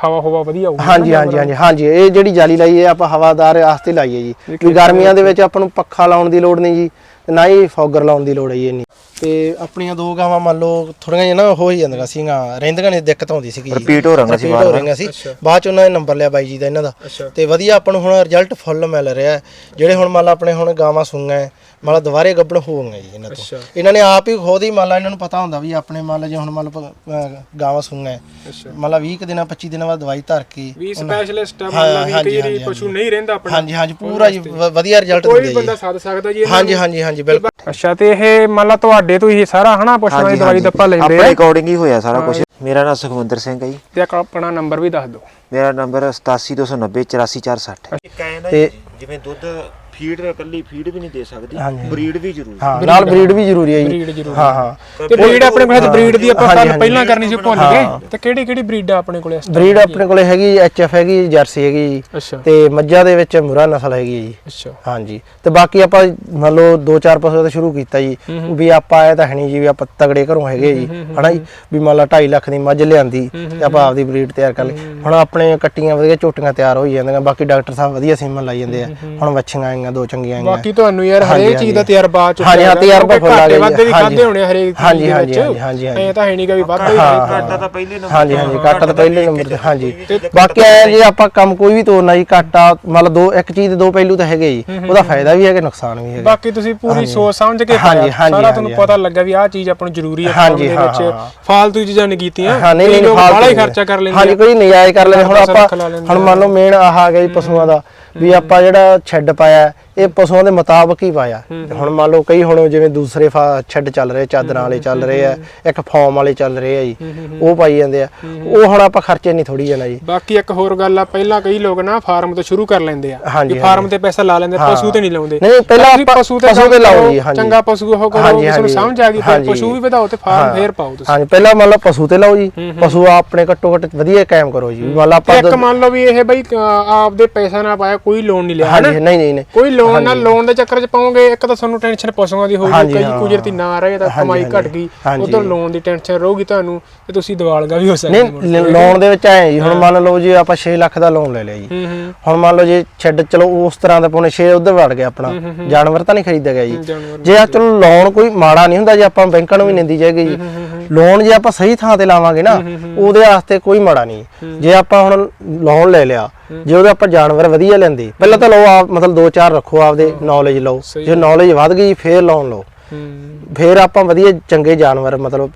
ਹਵਾ ਹਵਾ ਵਧੀਆ ਹੋਊਗੀ ਹਾਂਜੀ ਹਾਂਜੀ ਹਾਂਜੀ ਹਾਂਜੀ ਇਹ ਜਿਹੜੀ ਜਾਲੀ ਲਾਈ ਹੈ ਆਪਾਂ ਹਵਾਦਾਰ ਵਾਸਤੇ ਲਾਈ ਹੈ ਜੀ ਵੀ ਗਰਮੀਆਂ ਦੇ ਵਿੱਚ ਆਪਾਂ ਨੂੰ ਪੱਖਾ ਲਾਉਣ ਦੀ ਲੋੜ ਨਹੀਂ ਜੀ ਤੇ ਨਾ ਹੀ ਫੌਗਰ ਲਾਉਣ ਦੀ ਲੋੜ ਹੈ ਜੀ ਇੰਨੀ। ਤੇ ਆਪਣੀਆਂ ਦੋ ਗਾਵਾਂ ਮੰਨ ਲਓ ਥੋੜੀਆਂ ਜਿਹਾ ਨਾ ਹੋ ਹੀ ਜਾਂਦੀਆਂ ਸੀਗੀਆਂ ਰਹਿੰਦੀਆਂ ਨੇ ਦਿੱਕਤ ਆਉਂਦੀ ਸੀਗੀ ਰਿਪੀਟ ਹੋ ਰਹੀਆਂ ਸੀ ਰਿਪੀਟ ਹੋ ਰਹੀਆਂ ਸੀ। ਬਾਅਦ ਚ ਉਹਨਾਂ ਨੇ ਨੰਬਰ ਲਿਆ ਬਾਈ ਜੀ ਦਾ ਇਹਨਾਂ ਦਾ। ਤੇ ਵਧੀਆ ਆਪਾਂ ਨੂੰ ਹੁਣ ਰਿਜ਼ਲਟ ਫੁੱਲ ਮਿਲ ਰਿਹਾ। ਜਿਹੜੇ ਹੁਣ ਮੰਨ ਲਾ ਆਪਣੇ ਹੁਣ ਗਾਵਾਂ ਸੂਈਆਂ ਹੈ, ਮੰਨ ਲਾ ਦੁਬਾਰੇ ਗੱਭਣ ਹੋ ਗਈਆਂ ਜੀ ਇਹਨਾਂ ਤੋਂ। ਇਹਨਾਂ ਨੇ ਆਪ ਹੀ ਖੁਦ ਹੀ ਮੰਨ ਲਾ ਇਹਨਾਂ ਨੂੰ ਪਤਾ ਹੁੰਦਾ ਵੀ ਆਪਣੇ ਮੰਨ ਲਾ ਜੇ ਹੁਣ ਮੰਨ ਲਾ ਪ- ਅਹ ਗਾਵਾਂ ਸੂਈਆਂ ਹੈ, ਅੱਛਾ। ਮੰਨ ਲਾ 20 ਕੁ ਦਿਨਾਂ 25 ਦਿਨਾਂ ਬਾਅਦ ਦਵਾਈ ਧਰ ਕੇ ਵੀ ਸਪੈਸ਼ਲਿਸਟ ਆ ਹਾਂ, ਮੰਨ ਲਾ ਵੀ ਕਈ ਹਾਂਜੀ, ਪਸ਼ੂ ਨਹੀਂ ਰਹਿੰਦਾ ਆਪਣਾ। ਹਾਂਜੀ ਹਾਂਜੀ ਪੂਰਾ ਜੀ ਵਧੀਆ ਰਿਜ਼ਲਟ ਕੋਈ ਦਿੰਦੇ ਵੀ ਜੀ। ਬੰਦਾ ਸਾਧ ਸਕਦਾ ਜੀ ਹਾਂਜੀ ਹਾਂਜੀ ਹਾਂਜੀ ਬਿਲਕੁਲ। ਅੱਛਾ ਤੇ ਇਹ ਮੰਨ ਲਾ ਤੁਹਾਡੇ ਤੋਂ ਹੀ ਸਾਰਾ ਹਨਾ ਪਸ਼ੂਆਂ ਦੀ ਦਵਾਈ ਦੱਪਾ ਲੈਂਦੇ ਆਪਣੇ ਆ। ਅਕੋਰਡਿੰਗ ਹੀ ਹੋਇਆ ਸਾਰਾ ਕੁਝ ਮੇਰਾ ਨਾਮ ਸੁਖਵਿੰਦਰ ਸਿੰਘ ਹੈ ਜੀ। ਤੇ ਆਪਣਾ ਨੰਬਰ ਵੀ ਦੱਸ ਦਿਓ। ਮੇਰਾ ਨੰਬਰ 87290 84460 ਤੇ ਜਿਵੇਂ ਦੁੱਧ ਫੀਡ ਇਕੱਲੀ ਫੀਡ ਵੀ ਨਹੀਂ ਦੇ ਸਕਦੀ ਹਾਂਜੀ। ਬਰੀਡ ਵੀ ਜ਼ਰੂਰੀ ਹਾਂ। ਨਾਲ ਬਰੀਡ ਵੀ ਜ਼ਰੂਰੀ ਹੈ ਜੀ। ਬਰੀਡ ਜ਼ਰੂਰ ਹਾਂ ਹਾਂ। ਤੇ ਬਰੀਡ ਆਪਣੇ ਕੋਲ ਬਰੀਡ ਦੀ ਆਪਾਂ ਹਾਂਜੀ, ਗੱਲ ਹਾਂਜੀ। ਪਹਿਲਾਂ ਕਰਨੀ ਸੀ ਭੁੱਲ ਗਏ। ਤੇ ਕਿਹੜੀ ਕਿਹੜੀ ਬਰੀਡ ਆ ਆਪਣੇ ਕੋਲੇ ਇਸ time? ਬਰੀਡ ਆਪਣੇ ਕੋਲੇ ਹੈਗੀ ਐਚਐਫ ਹੈਗੀ ਜਰਸੀ ਹੈਗੀ ਜੀ। ਅੱਛਾ। ਤੇ ਮੱਝਾਂ ਦੇ ਵਿੱਚ ਮੁਰਾ ਨਸਲ ਹੈਗੀ ਹੈ ਜੀ। ਅੱਛਾ। ਹਾਂਜੀ। ਤੇ ਬਾਕੀ ਆਪਾਂ ਮੰਨ ਲਓ ਦੋ ਚਾਰ ਪਸ਼ੂ ਤੋਂ ਸ਼ੁਰੂ ਕੀਤਾ ਜੀ। ਵੀ ਆਪਾਂ ਆਇਆ ਤਾਂ ਹੈ ਨਹੀਂ ਜੀ ਵੀ ਆਪਾਂ ਤਗੜੇ ਘਰੋਂ ਹੈਗੇ ਜੀ। ਹਨਾ ਜੀ? ਵੀ ਮੰਨ ਲਾ 2.5 ਲੱਖ ਦੀ ਮੱਝ ਲਿਆਂਦੀ ਤੇ ਆਪਾਂ ਆਪਦੀ ਬਰੀਡ ਤਿਆਰ ਕਰ ਲਈ। ਹੁਣ ਆਪਣੇ ਕੱਟੀਆਂ ਵਧੀਆ ਝੋਟੀਆਂ ਤਿਆਰ ਹੋਈ ਜਾਂਦੀਆਂ। ਬਾਕੀ ਡਾਕਟਰ ਸਾਹਿਬ ਵਧੀਆ ਸੀਮਨ ਲਾਈ ਜਾਂਦੇ ਆ। ਹੁਣ ਵੱਛੀਆਂ ਆਈਆਂ ਦੋ ਚੰਗੀਆਂ ਆਈਆਂ। ਬਾਕੀ ਤੁਹਾਨੂੰ ਯਾਰ ਹਰੇਕ ਚੀਜ਼ ਦਾ ਤਜਰਬਾ ਆ ਚੁੱਕਾ ਹਾਂਜੀ, ਹਾਂ, ਤਜਰਬਾ ਫੁੱਲ ਆ ਘਾਟੇ ਗਿਆ ਜੀ, ਵਾਧੇ ਵੀ। ਖਾਦੇ ਹੋਣੇ ਹਰੇਕ ਚੀਜ਼ ਦੇ ਵਿੱਚ। ਹਾਂਜੀ, ਹਾਂਜੀ, ਹਾਂਜੀ। ਐਂ ਤਾਂ ਹੈ ਨਹੀਂ ਕਿ ਵੀ ਵਾਧਾ ਹੀ ਘਾਟਾ ਤਾਂ ਪਹਿਲੇ ਨੰਬਰ ਹਾਂਜੀ ਹਾਂਜੀ ਕਾਟਾ ਤਾਂ ਪਹਿਲੇ ਨੰਬਰ ਤੇ ਹਾਂਜੀ। ਬਾਕੀ ਐ ਜੇ ਆਪਾਂ ਕੰਮ ਕੋਈ ਵੀ ਤੋਰਨਾ ਜੀ ਕਾਟਾ ਮਤਲਬ ਦੋ ਇੱਕ ਚੀਜ਼ ਦੇ ਦੋ ਪਹਿਲੂ ਤਾਂ ਹੈਗੇ ਜੀ। ਉਹਦਾ ਫਾਇਦਾ ਵੀ ਹੈਗਾ ਨੁਕਸਾਨ ਵੀ ਹੈਗਾ। ਬਾਕੀ ਤੁਸੀਂ ਪੂਰੀ ਸੋਚ ਸਮਝ ਕੇ ਹਾਂਜੀ, ਪਾਇਆ ਹਾਂਜੀ, ਸਾਰਾ ਤੁਹਾਨੂੰ ਪਤਾ ਲੱਗਾ ਵੀ ਆਹ ਚੀਜ਼ ਆਪਾਂ ਨੂੰ ਜ਼ਰੂਰੀ ਹੈ ਹਾਂਜੀ, farm ਦੇ ਹਾਂ, ਵਿੱਚ। ਫਾਲਤੂ ਚੀਜ਼ਾਂ ਨਹੀਂ ਕੀਤੀਆਂ। ਹਾਂ ਨਹੀਂ ਨਹੀਂ ਫਾਲਤੂ ਹੀ। ਖਰਚਾ ਕਰ ਲੈਂਦੇ ਹਾਂਜੀ। ਕੋਈ ਨਜਾਇਜ਼ ਕਰ ਲੈਂਦੇ। ਹੁਣ ਆਪਾਂ ਹੁਣ ਮੰਨ ਲਓ ਮੇਨ ਆਹ ਆ ਗਿਆ ਜੀ ਪਸ਼ੂਆਂ ਦਾ। ਵੀ ਆਪਾਂ ਜਿਹੜਾ ਛੱਡ ਪਾਇਆ ਇਹ ਪਸ਼ੂਆਂ ਦੇ ਮੁਤਾਬਕ ਹੀ ਪਾਇਆ। ਹੁਣ ਮੰਨ ਲਓ ਕਈ ਹੁਣ ਜਿਵੇਂ ਦੂਸਰੇ ਛੱਡ ਚੱਲ ਰਹੇ ਚਾਦਰਾਂ ਵਾਲੇ ਚੱਲ ਰਹੇ ਆ ਇੱਕ ਫਾਰਮ ਵਾਲੇ ਚੱਲ ਰਹੇ ਆ ਜੀ। ਉਹ ਪਾਈ ਜਾਂਦੇ ਆ। ਉਹ ਹੁਣ ਆਪਾਂ ਖਰਚੇ ਨਹੀਂ ਥੋੜੀ ਜਾਣਾ ਜੀ। ਬਾਕੀ ਇੱਕ ਹੋਰ ਗੱਲ ਆ ਪਹਿਲਾਂ ਕਈ ਲੋਕ ਨਾ ਫਾਰਮ ਤੋਂ ਸ਼ੁਰੂ ਕਰ ਲੈਂਦੇ ਆ ਕਿ ਫਾਰਮ ਤੇ ਪੈਸਾ ਲਾ ਲੈਂਦੇ ਪਸ਼ੂ ਤੇ ਨਹੀਂ ਲਾਉਂਦੇ। ਨਹੀਂ ਪਹਿਲਾਂ ਪਸ਼ੂ ਤੇ ਪਸ਼ੂ ਤੇ ਲਾਓ ਜੀ ਹਾਂਜੀ। ਚੰਗਾ ਪਸ਼ੂ ਉਹ ਕਰੋ ਕਿਸੇ ਨੂੰ। ਸਮਝ ਆ ਗਈ ਫਿਰ। ਪਸ਼ੂ ਵੀ ਵਧਾਓ ਤੇ ਫਾਰਮ ਫੇਰ ਪਾਓ ਤੁਸੀਂ। ਹਾਂਜੀ ਪਹਿਲਾਂ ਮੰਨ ਲਓ ਪਸ਼ੂ ਤੇ ਲਾਓ ਜੀ ਪਸ਼ੂ ਆਪਣੇ ਘੱਟੋ ਘੱਟ ਵਧੀਆ ਕਾਇਮ ਕਰੋ ਜੀ। ਮੰਨ ਲਓ ਆਪਾਂ ਇੱਕ ਮੰਨ ਲਓ ਵੀ ਇਹ ਬਈ ਆਪਦੇ ਪੈਸਾ ਨਾਲ ਪਾਇਆ ਕੋਈ ਲੋਨ ਨਹੀਂ ਲਿਆ ਹਾਂਜੀ ਨਹੀਂ ਨਹੀਂ ਨਹੀਂ। ਕੋਈ ਲੋਨ ਨਾਲ ਲੋਨ ਦੇ ਚੱਕਰ 'ਚ ਪਾਉਂਗੇ ਇੱਕ ਤਾਂ ਤੁਹਾਨੂੰ ਟੈਨਸ਼ਨ ਪਸ਼ੂਆਂ ਦੀ ਹੋਊਗੀ ਕਈ। ਕੁਦਰਤੀ ਨਾ ਰਹੇ ਤਾਂ ਕਮਾਈ ਘਟ ਗਈ। ਉਧਰ ਲੋਨ ਦੀ ਟੈਨਸ਼ਨ ਰਹੂਗੀ ਤੁਹਾਨੂੰ ਤੇ ਤੁਸੀਂ ਦਿਵਾਲਗਾ ਵੀ ਹੋ ਸਕਦੇ ਨਹੀਂ ਲੋਨ ਦੇ ਵਿੱਚ ਆਏ ਜੀ ਹੁਣ ਮੰਨ ਲਓ ਜੀ ਆਪਾਂ 6 ਲੱਖ ਦਾ ਲੋਨ ਲੈ ਲਿਆ ਜੀ। ਹੁਣ ਮੰਨ ਲਓ ਜੇ ਛੱਡ ਚਲੋ ਉਸ ਤਰ੍ਹਾਂ ਦਾ ਪੌਣੇ 6 ਉਧਰ ਵੜ ਗਿਆ ਆਪਣਾ। ਜਾਨਵਰ ਤਾਂ ਨਹੀਂ ਖਰੀਦਿਆ ਗਿਆ ਜੀ। ਜੇ ਆ ਚਲੋ ਲੋਨ ਕੋਈ ਮਾੜਾ ਨਹੀਂ ਹੁੰਦਾ ਜੇ ਆਪਾਂ ਬੈਂਕਾਂ ਨੂੰ ਵੀ ਨਿੰਦੀ ਜਾਏਗੀ ਜੀ। ਲੋਨ ਜੇ ਆਪਾਂ ਸਹੀ ਥਾਂ ਤੇ ਲਾਵਾਂਗੇ ਨਾ ਉਹਦੇ ਵਾਸਤੇ ਕੋਈ ਮਾੜਾ ਨਹੀਂ। ਜੇ ਆਪਾਂ ਹੁਣ ਲੋਨ ਲੈ ਲਿਆ ਜੇ ਉਹਦੇ ਆਪਾਂ ਜਾਨਵਰ ਵਧੀਆ ਲੈਂਦੇ ਪਹਿਲਾਂ ਤਾਂ ਲਓ ਆਪ ਮਤਲਬ ਦੋ ਚਾਰ ਰੱਖੋ ਆਪਦੇ ਨੌਲੇਜ ਲਓ। ਜੇ ਨੌਲੇਜ ਵੱਧ ਗਈ ਫੇਰ ਲੋਨ ਲਓ। ਫਿਰ ਆਪਾਂ ਵਧੀਆ ਚੰਗੇ ਜਾਨਵਰ ਮਤਲਬ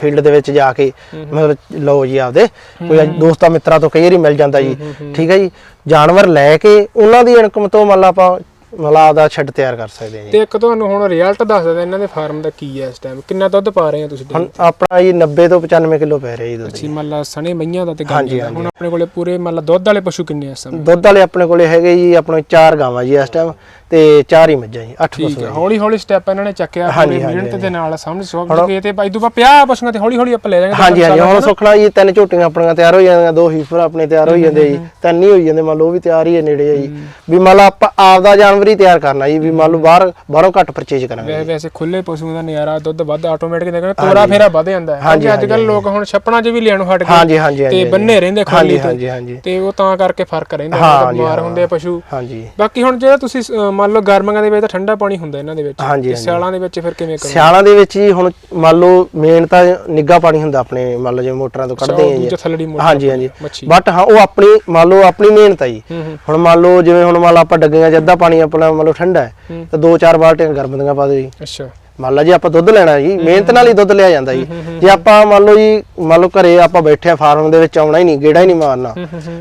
ਫੀਲਡ ਦੇ ਵਿੱਚ ਜਾ ਕੇ ਮਤਲਬ ਲਓ ਜੀ ਆਪਦੇ। ਕੋਈ ਦੋਸਤਾਂ ਮਿੱਤਰਾਂ ਤੋਂ ਕਈ ਵਾਰੀ ਮਿਲ ਜਾਂਦਾ ਜੀ। ਠੀਕ ਹੈ ਜੀ? ਜਾਨਵਰ ਲੈ ਕੇ ਉਹਨਾਂ ਦੀ ਇਨਕਮ ਤੋਂ ਮਤਲਬ ਆਪਾਂ ਮਤਲਬ ਆਪਦਾ ਛੱਡ ਤਿਆਰ ਕਰ ਸਕਦੇ ਜੀ। ਤੇ ਇੱਕ ਤੁਹਾਨੂੰ ਹੁਣ ਰਿਜ਼ਲਟ ਦੱਸ ਦਿੰਦਾ ਇਹਨਾਂ ਦੇ ਫਾਰਮ ਦਾ ਕੀ ਹੈ ਇਸ ਟਾਈਮ ਕਿੰਨਾ ਦੁੱਧ ਪਾ ਰਹੇ ਆ ਤੁਸੀਂ ਹੁਣ ਆਪਣਾ ਜੀ 90 ਤੋਂ 95 ਕਿਲੋ ਪੈ ਰਿਹਾ ਜੀ ਦੁੱਧ ਜੀ। ਮੰਨ ਲਾ ਸਣੇ ਮਈਆਂ ਦਾ ਤੇ ਦਾ। ਹੁਣ ਆਪਣੇ ਕੋਲੇ ਪੂਰੇ ਮੰਨ ਲਾ ਦੁੱਧ ਵਾਲੇ ਪਸ਼ੂ ਕਿੰਨੇ ਆ ਸਮੇਂ ਦੁੱਧ ਵਾਲੇ ਆਪਣੇ ਕੋਲੇ ਹੈਗੇ ਜੀ ਆਪਣੇ ਚਾਰ ਗਾਵਾਂ ਜੀ ਇਸ ਟਾਈਮ ਤੇ ਚਾਰ ਹੀ ਮੱਝਾਂ ਜੀ ਅੱਠ ਠੀਕ ਪਸ਼ੂ ਹੈ ਹੈ ਹੌਲੀ ਹੌਲੀ ਸਟੈਪ ਇਹਨਾਂ ਨੇ ਚੱਕਿਆ ਹਾਂਜੀ, ਹਾਂਜੀ, ਮਿਹਨਤ ਦੇ ਨਾਲ ਸਮਝ ਸਮਝ ਕੇ ਤੇ ਬਾਈ ਦੂਪਾ 50 ਪਸ਼ੂਆਂ ਤੇ ਹੌਲੀ ਹੌਲੀ ਆਪਾਂ ਲੈ ਜਾਾਂਗੇ ਹਾਂਜੀ ਹਾਂਜੀ ਹੁਣ ਸੁਖਣਾ ਜੀ ਤਿੰਨ ਝੋਟੀਆਂ ਆਪਣੀਆਂ ਤਿਆਰ ਹੋ ਜਾਂਦੀਆਂ ਦੋ ਹੀਫਰ ਆਪਣੇ ਤਿਆਰ ਹੋ ਜਾਂਦੇ ਜੀ ਤਿੰਨ ਹੀ ਹੋਈ ਜਾਂਦੇ ਮੰਨ ਲਓ ਉਹ ਵੀ ਤਿਆਰ ਹੀ ਹੈ ਨੇੜੇ ਆ ਜੀ। ਵੀ ਮੰਨ ਲਓ ਆਪਾਂ ਆਪਦਾ ਜਾਨਵਰ ਹੀ ਤਿਆਰ ਕਰਨਾ ਜੀ ਵੀ ਮੰਨ ਲਓ ਬਾਹਰ ਬਾਹਰੋਂ ਘੱਟ ਪਰਚੇਜ ਕਰਾਂਗੇ ਵੈਸੇ ਵੈਸੇ ਖੁੱਲੇ ਪਸ਼ੂਆਂ ਦਾ ਨਜ਼ਾਰਾ ਦੁੱਧ ਵੱਧ ਆਟੋਮੈਟਿਕ ਦੇ ਤੋਰਾ ਫੇਰਾ ਵੱਧ ਜਾਂਦਾ ਹੈ। ਹਾਂਜੀ, ਕਿਉਂਕਿ ਅੱਜ ਕੱਲ ਲੋਕ ਹੁਣ ਛੱਪਣਾ 'ਚ ਵੀ ਲੈਣੋਂ ਹਟ ਗਏ। ਹਾਂਜੀ ਹਾਂਜੀ ਤੇ ਹਾਂਜੀ ਬੰਨੇ ਰਹਿੰਦੇ ਖੋਲੀ ਹਾਂਜੀ ਤੇ। ਹਾਂਜੀ ਤੇ ਉਹ ਤਾਂ ਕਰਕੇ ਫ਼ਰਕ ਰਹਿੰਦਾ ਹਾਂ, ਬਿਮਾਰ ਹਾਂ। ਹੁੰਦੇ ਆ ਪਸ਼ੂ। ਹਾਂਜੀ। ਬਾਕੀ ਹੁਣ ਜਿਹੜਾ ਤੁਸੀਂ ਅਹ, ਮੰਨ ਲਓ ਗਰਮੀਆਂ ਦੇ ਵਿੱਚ ਤਾਂ ਠੰਡਾ ਪਾਣੀ ਹੁੰਦਾ ਇਹਨਾਂ ਦੇ ਵਿੱਚ। ਹਾਂਜੀ, ਤੇ ਹਾਂਜੀ। ਸਿਆਲਾਂ ਦੇ ਵਿੱਚ ਫਿਰ ਕਿਵੇਂ ਕਰੋ ਸਿਆਲਾਂ ਦੇ ਵਿੱਚ ਜੀ ਹੁਣ ਮੰਨ ਲਓ ਮੇਨ ਤਾਂ ਨਿੱਗਾ ਪਾਣੀ ਹੁੰਦਾ ਆਪਣੇ ਮੰਨ ਲਓ ਜਿਵੇਂ ਮੋਟਰਾਂ ਤੋਂ ਕੱਢਦੇ ਆ ਦੂਜਾ ਜੀ। ਥੱਲੜੀ ਮੋਟਰ ਹਾਂਜੀ ਹਾਂਜੀ। ਮੱਛੀ। ਬਟ ਹਾਂ ਉਹ ਆਪਣੀ ਮੰਨ ਲਓ ਆਪਣੀ ਮਿਹਨਤ ਹੈ ਜੀ। ਹੂੰ ਹੂੰ। ਹੁਣ ਮੰਨ ਲਓ ਜਿਵੇਂ ਹੁਣ ਮੰਨ ਲਓ ਆਪਾਂ ਡੱਗੀਆਂ 'ਚ ਅੱਧਾ ਪਾਣੀ ਆਪਣਾ ਮੰਨ ਲਓ ਠੰਡਾ ਹੈ ਹੂੰ। ਤਾਂ ਦੋ ਚਾਰ ਬਾਲਟੀਆਂ ਗਰਮ ਦੀਆਂ ਪਾ ਦਿਓ ਜੀ। ਅੱਛਾ। ਮੰਨ ਲਓ ਜੀ ਆਪਾਂ ਦੁੱਧ ਲੈਣਾ ਜੀ ਮਿਹਨਤ ਨਾਲ ਹੀ ਦੁੱਧ ਲਿਆ ਜਾਂਦਾ ਜੀ। ਜੇ ਆਪਾਂ ਮੰਨ ਲਓ ਜੀ ਮੰਨ ਲਓ ਘਰੇ ਆਪਾਂ ਬੈਠੇ ਆ ਫਾਰਮ ਦੇ ਵਿੱਚ ਆਉਣਾ ਹੀ ਨਹੀਂ ਗੇੜਾ ਹੀ ਨਹੀਂ ਮਾਰਨਾ।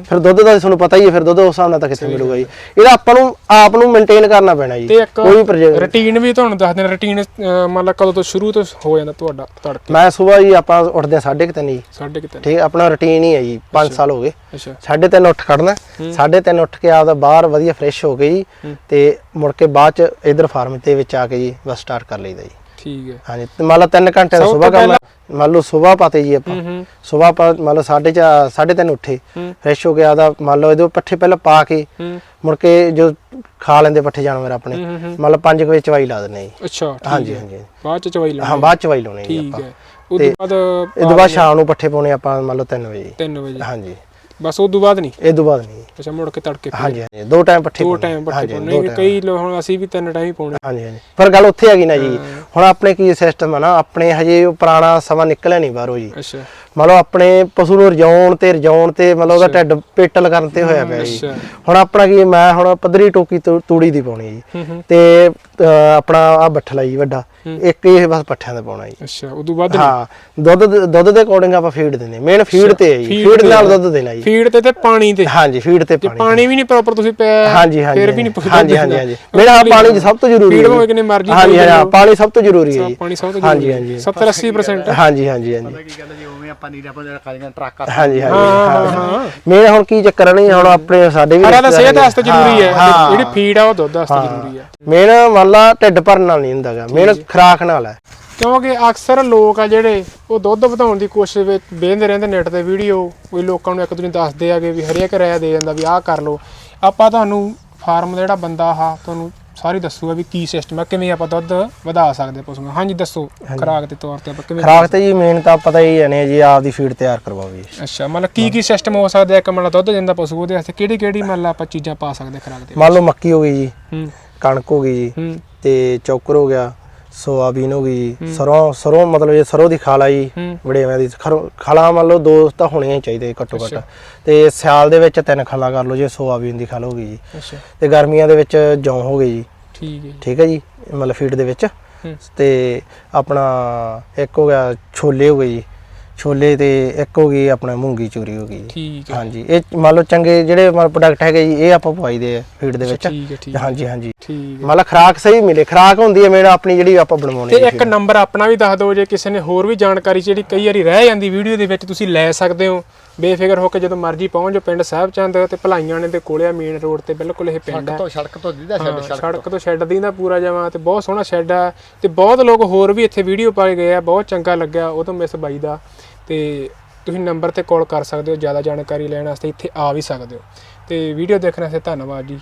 ਫਿਰ ਦੁੱਧ ਦਾ ਤੁਹਾਨੂੰ ਪਤਾ ਹੀ ਹੈ ਫਿਰ ਦੁੱਧ ਉਸ ਹਿਸਾਬ ਨਾਲ ਤਾਂ ਕਿੱਥੇ ਮਿਲੂਗਾ ਜੀ। ਇਹਦਾ ਆਪਾਂ ਨੂੰ ਆਪ ਨੂੰ ਮੇਨਟੇਨ ਕਰਨਾ ਪੈਣਾ ਜੀ ਕੋਈ ਪ੍ਰੋਜੈਕਟ ਰੁਟੀਨ ਵੀ ਤੁਹਾਨੂੰ ਦੱਸ ਦੇਣਾ ਰੁਟੀਨ ਮੰਨ ਲਾ ਕਦੋਂ ਤੋਂ ਸ਼ੁਰੂ ਤੋਂ ਹੋ ਜਾਂਦਾ ਤੁਹਾਡਾ ਤੜਕੇ? ਮੈਂ ਸਵੇਰ ਜੀ ਆਪਾਂ ਉੱਠਦੇ ਕੁ ਤਿੰਨ ਜੀ। ਸਾਢੇ ਕਿਤੇ ਠੀਕ ਹੈ, ਆਪਣਾ ਰੁਟੀਨ ਹੀ ਹੈ ਜੀ 5 ਸਾਲ ਹੋ ਗਏ। ਅੱਛਾ। ਸਾਢੇ ਤਿੰਨ ਉੱਠ ਖੜਨਾ ਸਾਢੇ ਤਿੰਨ ਉੱਠ ਕੇ ਆਪਦਾ ਬਾਹਰ ਵਧੀਆ ਫਰੈਸ਼ ਹੋ ਕੇ ਜੀ ਹੂੰ। ਤੇ ਮੁੜ ਕੇ ਬਾਅਦ ਚ ਇਧਰ ਫਾਰਮ ਤੇ ਵਿੱਚ ਆ ਕੇ ਜੀ ਬਸ ਸਟਾਰਟ ਕਰ ਲਈਦਾ ਜੀ। ਠੀਕ ਹੈ। ਹਾਂਜੀ ਤੇ ਮੰਨ ਲਓ 3 ਘੰਟੇ ਦਾ ਸਵੇਰ ਕੰਮ ਮੰਨ ਲਓ ਸਵੇਰ ਪਾਤੇ ਜੀ ਆਪਾਂ। ਹੂੰ ਹੂੰ। ਸਵੇਰ ਆਪਾਂ ਮੰਨ ਲਓ ਸਾਢੇ ਚਾ- ਸਾਢੇ ਤਿੰਨ ਉੱਠੇ ਹੂੰ। ਫਰੈਸ਼ ਹੋ ਕੇ ਆਪਦਾ ਮੰਨ ਲਓ ਇਹਦੇ ਪੱਠੇ ਪਹਿਲਾਂ ਪਾ ਕੇ ਹੂੰ। ਮੁੜ ਕੇ ਜੋ ਖਾ ਲੈਂਦੇ ਪੱਠੇ ਜਾਨਵਰ ਆਪਣੇ ਹੂੰ, ਹੂੰ। ਹੂੰ ਮੰਨ ਲਓ 5 ਵਜੇ ਚਵਾਈ ਲਾ ਦਿੰਦੇ ਜੀ। ਅੱਛਾ ਠੀਕ ਹਾਂਜੀ ਹੈ। ਹਾਂਜੀ ਬਾਅਦ ਚ ਚਵਾਈ ਲਾਉਣੀ ਹਾਂ ਬਾਅਦ ਚਵਾਈ ਲਾਉਣੀ ਜੀ ਠੀਕ ਆਪਾਂ। ਹੈ। ਉਸ ਤੋਂ ਬਾਅਦ ਇਹ ਤੋਂ ਬਾਅਦ ਸ਼ਾਮ ਨੂੰ ਪੱਠੇ ਪਾਉਣੇ ਆਪਾਂ ਮੰਨ ਲਓ 3 ਵਜੇ। 3 ਵਜੇ। ਹਾਂਜੀ। ਬਸ ਉਸ ਤੋਂ ਬਾਅਦ ਨਹੀਂ। ਇਹ ਤੋਂ ਬਾਅਦ ਨਹੀਂ। ਅੱਛਾ ਮੁੜ ਕੇ ਤੜਕੇ ਹਾਂਜੀ ਹਾਂਜੀ। ਦੋ ਟਾਈਮ ਪੱਠੇ ਦੋ ਪਾਉਣੇ। ਟਾਈਮ ਹਾਂਜੀ, ਪਾਉਣੇ। ਦੋ time। ਕਈ ਲੋਕ ਹੁਣ ਅਸੀਂ ਵੀ ਤਿੰਨ ਟਾਈਮ ਹੀ ਪਾਉਣੇ। ਹਾਂਜੀ ਹਾਂਜੀ। ਪਰ ਗੱਲ ਉੱਥੇ ਹੈਗੀ ਨਾ ਜੀ। ਹੁਣ ਆਪਣੇ ਕੀ ਸਿਸਟਮ ਹੈ ਨਾ ਆਪਣੇ ਹਜੇ ਉਹ ਪੁਰਾਣਾ ਸਮਾਂ ਨਿਕਲਿਆ ਨਹੀਂ ਬਾਹਰੋਂ ਜੀ। ਅੱਛਾ। ਮੰਨ ਲਓ ਆਪਣੇ ਪਸ਼ੂ ਨੂੰ ਰਜਾਉਣ ਤੇ ਰਜਾਉਣ ਤੇ ਮਤਲਬ ਉਹਦਾ ਢਿੱਡ ਪੇਟਲ ਕਰਨ ਤੇ ਹੋਇਆ ਪਿਆ ਜੀ। ਅੱਛਾ। ਹੁਣ ਆਪਣਾ ਕੀ ਮੈਂ ਹੁਣ ਪੱਧਰੀ ਟੋਕੀ ਤੂ- ਤੂੜੀ ਦੀ ਪਾਉਣੀ ਜੀ। ਹੂੰ ਹੂੰ। ਤੇ ਅਹ, ਆਪਣਾ ਆ ਬੱਠਲਾ ਜੀ ਵੱਡਾ। ਇੱਕ ਇਹ ਬਸ ਪੱਠਿਆਂ ਦਾ ਪਾਉਣਾ ਜੀ। ਅੱਛਾ ਉਸ ਤੋਂ ਬਾਅਦ ਹਾਂ ਦੁੱਧ ਦੇ- ਦੁੱਧ ਦੇ ਅਕੋਰਡਿੰਗ ਆਪਾਂ ਫੀਡ ਦਿੰਦੇ ਮੇਨ ਫੀਡ ਤੇ ਹੈ ਜੀ। ਫੀਡ ਨਾਲ। ਦੁੱਧ ਦੇਣਾ ਜੀ। ਫੀਡ ਤੇ ਤੇ ਪਾਣੀ ਤੇ? ਹਾਂਜੀ ਫੀਡ ਤੇ ਪਾਣੀ ਪਾਣੀ ਵੀ ਨਹੀਂ ਪ੍ਰੋਪਰ ਤੁਸੀਂ ਪਿਆ ਹਾਂਜੀ ਹਾਂਜੀ ਫਿਰ ਵੀ ਨਹੀਂ ਪੁੱਛਦਾ। ਹਾਂਜੀ ਹਾਂਜੀ ਹਾਂਜੀ। ਮੇਰਾ ਪਾਣੀ ਸਭ ਤੋਂ ਜ਼ਰੂਰੀ ਫੀਡ ਹੈ ਭਾਵੇਂ ਜੀ। ਕਿੰਨੇ ਮਰਜ਼ੀ ਹਾਂਜੀ ਹਾਂ। ਪਾਣੀ ਸਭ ਤੋਂ ਜ਼ਰੂਰੀ ਹੈ ਜੀ। ਪਾਣੀ ਸਭ ਤੋਂ ਹਾਂਜੀ, ਜ਼ਰੂਰੀ ਹਾਂਜੀ। 70 80% ਹਾਂਜੀ ਹਾਂਜੀ ਹਾਂਜੀ। ਕੀ ਕਹਿੰਦੇ ਜੀ ਉਵੇਂ ਆਪਾਂ ਨੀਰਾ ਆਪਾਂ ਕਾਲੀਆਂ ਟਰੱਕ ਹਾਂਜੀ ਹਾਂ ਹਾਂਜੀ ਹਾਂ। ਹਾਂ। ਮੇਰਾ ਹੁਣ ਕੀ ਚੱਕਰ ਨਹੀਂ ਹੁਣ ਆਪਣੇ ਸਾਡੇ ਵੀ ਤਾਂ ਸਿਹਤ ਵਾਸਤੇ ਜ਼ਰੂਰੀ ਹੈ। ਹਾਂ। ਜਿਹੜੀ ਫੀਡ ਆ ਉਹ ਦੁੱਧ ਵਾਸਤੇ ਜ਼ਰੂਰੀ ਹੈ। ਮੇਨ ਮੰਨ ਲਾ ਢਿੱਡ ਭਰਨ ਨਾਲ ਨਹੀਂ ਹੁੰਦਾਗਾ ਮੇਨ ਖਰਾਕ ਨਾਲ ਹੈ। ਕਿਉਂਕਿ ਅਕਸਰ ਲੋਕ ਆ ਜਿਹੜੇ ਉਹ ਦੁੱਧ ਵਧਾਉਣ ਦੀ ਕੋਸ਼ਿਸ਼ ਵਿੱਚ ਵੇਖਦੇ ਰਹਿੰਦੇ ਨੈਟ ਤੇ ਵੀਡੀਓ ਕੋਈ ਲੋਕਾਂ ਨੂੰ ਇੱਕ ਦੂਜੇ ਨੂੰ ਦੱਸਦੇ ਆਗੇ ਵੀ ਹਰੇਕ ਰਾਇ ਦੇ ਜਾਂਦਾ ਵੀ ਆਹ ਕਰ ਲਓ। ਆਪਾਂ ਤੁਹਾਨੂੰ ਫਾਰਮ ਦਾ ਜਿਹੜਾ ਬੰਦਾ ਆ ਤੁਹਾਨੂੰ ਸਾਰੀ ਦੱਸੂਗਾ ਵੀ ਕੀ ਸਿਸਟਮ ਹੈ ਕਿਵੇਂ ਆਪਾਂ ਦੁੱਧ ਵਧਾ ਸਕਦੇ ਪਸ਼ੂਆਂ ਦਾ। ਹਾਂਜੀ ਦੱਸੋ ਖੁਰਾਕ ਦੇ ਤੌਰ ਤੇ ਆਪਾਂ ਕਿਵੇਂ ਖਰਾਕ ਤੇ ਜੀ ਮੇਨ ਤਾਂ ਪਤਾ ਹੀ ਨੇ ਜੀ ਆਪਦੀ ਫੀਡ ਤਿਆਰ ਕਰਵਾਓ ਜੀ ਅੱਛਾ ਮਤਲਬ ਕੀ ਕੀ ਸਿਸਟਮ ਹੋ ਸਕਦਾ ਇੱਕ ਮਤਲਬ ਦੁੱਧ ਦਿੰਦਾ ਪਸ਼ੂ ਉਹਦੇ ਵਾਸਤੇ। ਕਿਹੜੀ ਕਿਹੜੀ ਮਤਲਬ ਆਪਾਂ ਚੀਜ਼ਾਂ ਪਾ ਸਕਦੇ ਖੁਰਾਕ ਦੇ ਮੰਨ ਲਓ ਮੱਕੀ ਹੋ ਗਈ ਜੀ ਹੂੰ। ਕਣਕ ਹੋ ਗਈ ਜੀ ਹੂੰ। ਤੇ ਚੌਕਰ ਹੋ ਗਿਆ ਸੋਆਬੀਨ ਹੋ ਗਈ ਸਰੋਂ ਸਰੋਂ ਮਤਲਬ ਇਹ ਸਰੋਂ ਦੀ ਖਾਲਾ ਹੂੰ। ਵੜੇਵੇਂ ਦੀ ਖਾਲਾਂ ਮੰਨ ਲਓ ਦੋ ਤਾਂ ਹੋਣੀਆਂ ਹੀ ਚਾਹੀਦੇ ਘੱਟੋ ਘੱਟ। ਤੇ ਸਿਆਲ ਦੇ ਵਿੱਚ ਤਿੰਨ ਖਾਲਾਂ ਕਰ ਲਓ ਜੇ ਸੋਆਬੀਨ ਦੀ ਖਲ ਹੋ ਗਈ ਜੀ। ਅੱਛਾ। ਤੇ ਗਰਮੀਆਂ ਦੇ ਵਿੱਚ ਜੌਂ ਹੋ ਗਈ ਜੀ। ਠੀਕ ਹੈ ਜੀ। ਠੀਕ ਹੈ ਜੀ ਮਤਲਬ ਫੀਡ ਦੇ ਵਿੱਚ। ਤੇ ਆਪਣਾ ਇੱਕ ਹੋ ਗਿਆ ਛੋਲੇ ਹੋ ਗਏ ਜੀ। ਛੋਲੇ ਤੇ ਇੱਕ ਹੋ ਗਈ ਆਪਣਾ ਮੂੰਗੀ ਚੂਰੀ ਹੋ ਗਈ ਜੀ। ਠੀਕ ਹੈ। ਹਾਂਜੀ ਇਹ ਮੰਨ ਲਓ ਚੰਗੇ ਜਿਹੜੇ ਪ੍ਰੋਡਕਟ ਹੈਗੇ ਜੀ ਇਹ ਆਪਾਂ ਪਵਾਈਦੇ ਆ ਫੀਡ ਦੇ ਵਿੱਚ। ਠੀਕ ਹੈ ਠੀਕ ਹੈ। ਹਾਂਜੀ ਹਾਂਜੀ। ਠੀਕ ਹੈ। ਮੰਨ ਲਾ ਖਰਾਕ ਸਹੀ ਮਿਲੇ ਖਰਾਕ ਹੁੰਦੀ ਹੈ ਮੇਨ ਆਪਣੀ ਜਿਹੜੀ ਆਪਾਂ ਬਣਵਾਉਣੀ ਤੇ ਹੈ ਇੱਕ ਨੰਬਰ ਆਪਣਾ ਵੀ ਦੱਸ ਦਿਓ ਜੇ ਕਿਸੇ ਨੇ ਹੋਰ ਵੀ ਜਾਣਕਾਰੀ ਜਿਹੜੀ ਕਈ ਵਾਰੀ ਰਹਿ ਜਾਂਦੀ ਵੀਡੀਓ ਦੇ ਵਿੱਚ ਤੁਸੀਂ ਲੈ ਸਕਦੇ ਹੋ। ਬੇਫਿਕਰ ਹੋ ਕੇ ਜਦੋਂ ਮਰਜ਼ੀ ਪਹੁੰਚ ਜਾਓ ਪਿੰਡ ਸਾਹਿਬ ਚੰਦ ਤੇ ਭਲਾਈਆਂ ਨੇ ਦੇ ਕੋਲੇ ਆ ਮੇਨ ਰੋਡ ਤੇ ਬਿਲਕੁਲ ਇਹ ਪਿੰਡ ਹੈ। ਤੋਂ ਸੜਕ ਤੋਂ ਦੀਦਾ ਹਾਂ, ਸੜਕ ਤੋਂ। ਸ਼ੈੱਡ ਦੀ ਨਾ ਪੂਰਾ ਜਾਵਾਂ ਤੇ ਬਹੁਤ ਸੋਹਣਾ ਸ਼ੈੱਡ ਆ। ਤੇ ਬਹੁਤ ਲੋਕ ਹੋਰ ਵੀ ਇੱਥੇ ਵੀਡੀਓ ਪਾ ਕੇ ਗਏ ਆ ਬਹੁਤ ਚੰਗਾ ਲੱਗਿਆ ਉਹ ਤੋਂ ਮਿਸ ਬਾਈ ਦਾ। ਤੇ ਤੁਸੀਂ ਨੰਬਰ ਤੇ ਕਾਲ ਕਰ ਸਕਦੇ ਹੋ, ਜ਼ਿਆਦਾ ਜਾਣਕਾਰੀ ਲੈਣ ਵਾਸਤੇ ਇੱਥੇ ਆ ਵੀ ਸਕਦੇ ਹੋ। ਅਤੇ ਵੀਡੀਓ ਦੇਖਣ ਵਾਸਤੇ ਧੰਨਵਾਦ ਜੀ।